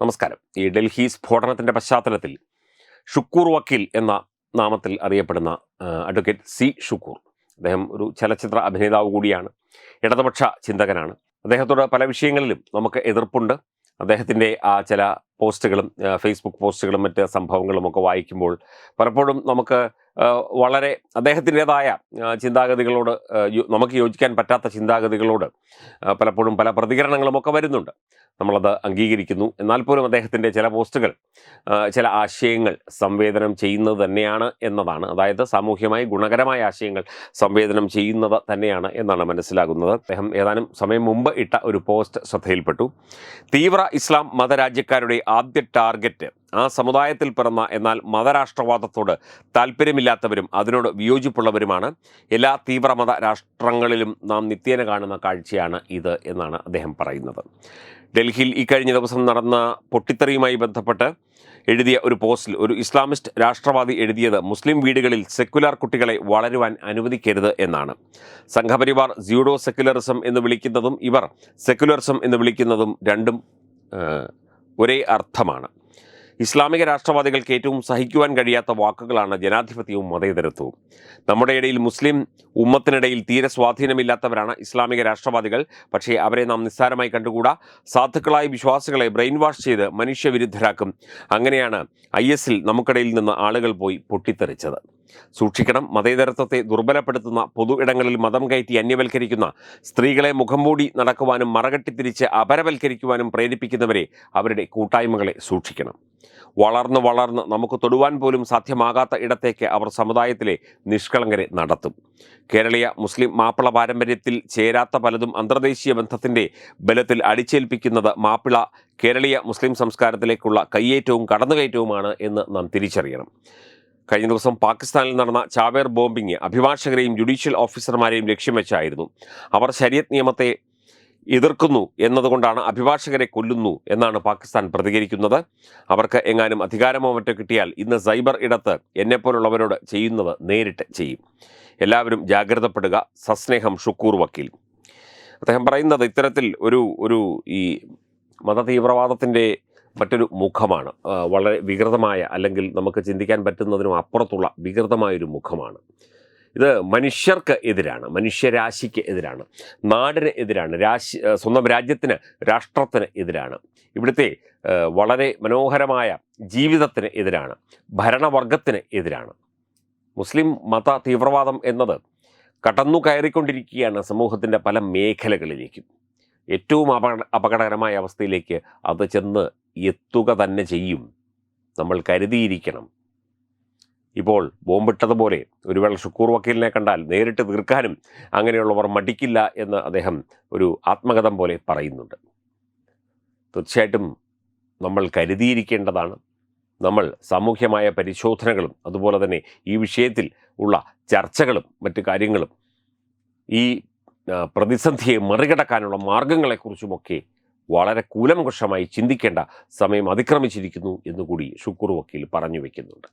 നമസ്കാരം. ഈ ഡൽഹി സ്ഫോടനത്തിന്റെ പശ്ചാത്തലത്തിൽ ഷുക്കൂർ വക്കീൽ എന്ന നാമത്തിൽ അറിയപ്പെടുന്ന അഡ്വക്കേറ്റ് സി ഷുക്കൂർ. അദ്ദേഹം ഒരു ചലച്ചിത്ര അഭിനേതാവ് കൂടിയാണ്. ഇടതുപക്ഷ ചിന്തകനാണ്. അദ്ദേഹത്തോട് പല വിഷയങ്ങളിലും നമുക്ക് എതിർപ്പുണ്ട്. അദ്ദേഹത്തിന്റെ ആ ചില പോസ്റ്റുകളും ഫേസ്ബുക്ക് പോസ്റ്റുകളും മറ്റ് സംഭവങ്ങളും ഒക്കെ വായിക്കുമ്പോൾ പലപ്പോഴും നമുക്ക് വളരെ അദ്ദേഹത്തിന്റെതായ ചിന്താഗതികളോട് നമുക്ക് യോജിക്കാൻ പറ്റാത്ത ചിന്താഗതികളോട് പലപ്പോഴും പല പ്രതികരണങ്ങളും ഒക്കെ വരുന്നുണ്ട്. നമ്മളത് അംഗീകരിക്കുന്നു. എന്നാൽ പോലും അദ്ദേഹത്തിന്റെ ചില പോസ്റ്റുകൾ ചില ആശയങ്ങൾ സംവേദനം ചെയ്യുന്നത് തന്നെയാണ് എന്നതാണ്. അതായത് സാമൂഹ്യമായി ഗുണകരമായ ആശയങ്ങൾ സംവേദനം ചെയ്യുന്നത് തന്നെയാണ് എന്നാണ് മനസ്സിലാകുന്നത്. അദ്ദേഹം ഏതാനും സമയം മുമ്പ് ഇട്ട ഒരു പോസ്റ്റ് ശ്രദ്ധയിൽപ്പെട്ടു. തീവ്ര ഇസ്ലാം മതരാജ്യക്കാരുടെ ആദ്യ ടാർഗറ്റ് ആ സമുദായത്തിൽ പിറന്ന എന്നാൽ മതരാഷ്ട്രവാദത്തോട് താല്പര്യമില്ലാത്തവരും അതിനോട് വിയോജിപ്പുള്ളവരുമാണ്. എല്ലാ തീവ്രമത രാഷ്ട്രങ്ങളിലും നാം നിത്യേന കാണുന്ന കാഴ്ചയാണ് ഇത് എന്നാണ് അദ്ദേഹം പറയുന്നത്. ഡൽഹിയിൽ ഈ കഴിഞ്ഞ ദിവസം നടന്ന പൊട്ടിത്തെറിയുമായി ബന്ധപ്പെട്ട് എഴുതിയ ഒരു പോസ്റ്റിൽ ഒരു ഇസ്ലാമിസ്റ്റ് രാഷ്ട്രവാദി എഴുതിയത് മുസ്ലിം വീടുകളിൽ സെക്കുലാർ കുട്ടികളെ വളരുവാൻ അനുവദിക്കരുത് എന്നാണ്. സംഘപരിവാർ സ്യൂഡോ സെക്കുലറിസം എന്ന് വിളിക്കുന്നതും ഇവർ സെക്കുലറിസം എന്ന് വിളിക്കുന്നതും രണ്ടും ഒരേ അർത്ഥമാണ്. ഇസ്ലാമിക രാഷ്ട്രവാദികൾക്ക് ഏറ്റവും സഹിക്കുവാൻ കഴിയാത്ത വാക്കുകളാണ് ജനാധിപത്യവും മതേതരത്വവും. നമ്മുടെ ഇടയിൽ മുസ്ലിം ഉമ്മത്തിനിടയിൽ തീരെ സ്വാധീനമില്ലാത്തവരാണ് ഇസ്ലാമിക രാഷ്ട്രവാദികൾ. പക്ഷേ അവരെ നാം നിസ്സാരമായി കണ്ടുകൂടാ? സാധുക്കളായ വിശ്വാസികളെ ബ്രെയിൻ വാഷ് ചെയ്ത് മനുഷ്യവിരുദ്ധരാക്കും. അങ്ങനെയാണ് ഐ എസിൽ നമുക്കിടയിൽ നിന്ന് ആളുകൾ പോയി പൊട്ടിത്തെറിച്ചത്. സൂക്ഷിക്കണം മതേതരത്വത്തെ ദുർബലപ്പെടുത്തുന്ന പൊതു ഇടങ്ങളിൽ മതം കയറ്റി അന്യവൽക്കരിക്കുന്ന സ്ത്രീകളെ മുഖം മൂടി നടക്കുവാനും മറകെട്ടിത്തിരിച്ച് അപരവൽക്കരിക്കുവാനും പ്രേരിപ്പിക്കുന്നവരെ അവരുടെ കൂട്ടായ്മകളെ സൂക്ഷിക്കണം. വളർന്ന് വളർന്ന് നമുക്ക് തൊടുവാൻ പോലും സാധ്യമാകാത്ത ഇടത്തേക്ക് അവർ സമുദായത്തിലെ നിഷ്കളങ്കരെ നടത്തും. കേരളീയ മുസ്ലിം മാപ്പിള പാരമ്പര്യത്തിൽ ചേരാത്ത പലതും അന്തർദേശീയ ബന്ധത്തിന്റെ ബലത്തിൽ അടിച്ചേൽപ്പിക്കുന്നത് മാപ്പിള കേരളീയ മുസ്ലിം സംസ്കാരത്തിലേക്കുള്ള കയ്യേറ്റവും കടന്നുകയറ്റവുമാണ് എന്ന് നാം തിരിച്ചറിയണം. കഴിഞ്ഞ ദിവസം പാകിസ്ഥാനിൽ നടന്ന ചാവേർ ബോംബിംഗ് അഭിഭാഷകരെയും ജുഡീഷ്യൽ ഓഫീസർമാരെയും ലക്ഷ്യം വെച്ചായിരുന്നു. അവർ ശരിയത് നിയമത്തെ എതിർക്കുന്നു എന്നതുകൊണ്ടാണ് അഭിഭാഷകരെ കൊല്ലുന്നു എന്നാണ് പാകിസ്ഥാൻ പ്രതികരിക്കുന്നത്. അവർക്ക് എങ്ങാനും അധികാരമോ മറ്റോ കിട്ടിയാൽ ഇന്ന് സൈബർ ഇടത്ത് എന്നെപ്പോലുള്ളവരോട് ചെയ്യുന്നത് നേരിട്ട് ചെയ്യും. എല്ലാവരും ജാഗ്രതപ്പെടുക. സസ്നേഹം ഷുക്കൂർ വക്കീൽ. അദ്ദേഹം പറയുന്നത് ഇത്തരത്തിൽ ഒരു ഒരു ഈ മതതീവ്രവാദത്തിന്റെ മറ്റൊരു മുഖമാണ്. വളരെ വികൃതമായ അല്ലെങ്കിൽ നമുക്ക് ചിന്തിക്കാൻ പറ്റുന്നതിനും അപ്പുറത്തുള്ള വികൃതമായൊരു മുഖമാണ്. ഇത് മനുഷ്യർക്ക് എതിരാണ് മനുഷ്യരാശിക്ക് എതിരാണ് നാടിന് എതിരാണ് രാശി സ്വന്തം രാജ്യത്തിന് രാഷ്ട്രത്തിന് എതിരാണ്. ഇവിടുത്തെ വളരെ മനോഹരമായ ജീവിതത്തിന് എതിരാണ് ഭരണവർഗത്തിന് എതിരാണ്. മുസ്ലിം മത തീവ്രവാദം എന്നത് കടന്നു കയറിക്കൊണ്ടിരിക്കുകയാണ് സമൂഹത്തിന്റെ പല മേഖലകളിലേക്കും. ഏറ്റവും അപകട അപകടകരമായ അവസ്ഥയിലേക്ക് അത് ചെന്ന് എത്തുക തന്നെ ചെയ്യും. നമ്മൾ കരുതിയിരിക്കണം. ഇപ്പോൾ ബോംബിട്ടതുപോലെ ഒരു വേള ഷുക്കൂർ വക്കീലിനെ കണ്ടാൽ നേരിട്ട് തീർക്കാനും അങ്ങനെയുള്ളവർ മടിക്കില്ല എന്ന് അദ്ദേഹം ഒരു ആത്മകഥം പോലെ പറയുന്നുണ്ട്. തീർച്ചയായിട്ടും നമ്മൾ കരുതിയിരിക്കേണ്ടതാണ്. നമ്മൾ സാമൂഹ്യമായ പരിശോധനകളും അതുപോലെ തന്നെ ഈ വിഷയത്തിൽ ഉള്ള ചർച്ചകളും മറ്റു കാര്യങ്ങളും ഈ പ്രതിസന്ധിയെ മറികടക്കാനുള്ള മാർഗങ്ങളെക്കുറിച്ചുമൊക്കെ വളരെ കൂലംകുഷമായി ചിന്തിക്കേണ്ട സമയം അതിക്രമിച്ചിരിക്കുന്നു എന്നുകൂടി ഷുക്കൂർ വക്കീൽ പറഞ്ഞു വയ്ക്കുന്നുണ്ട്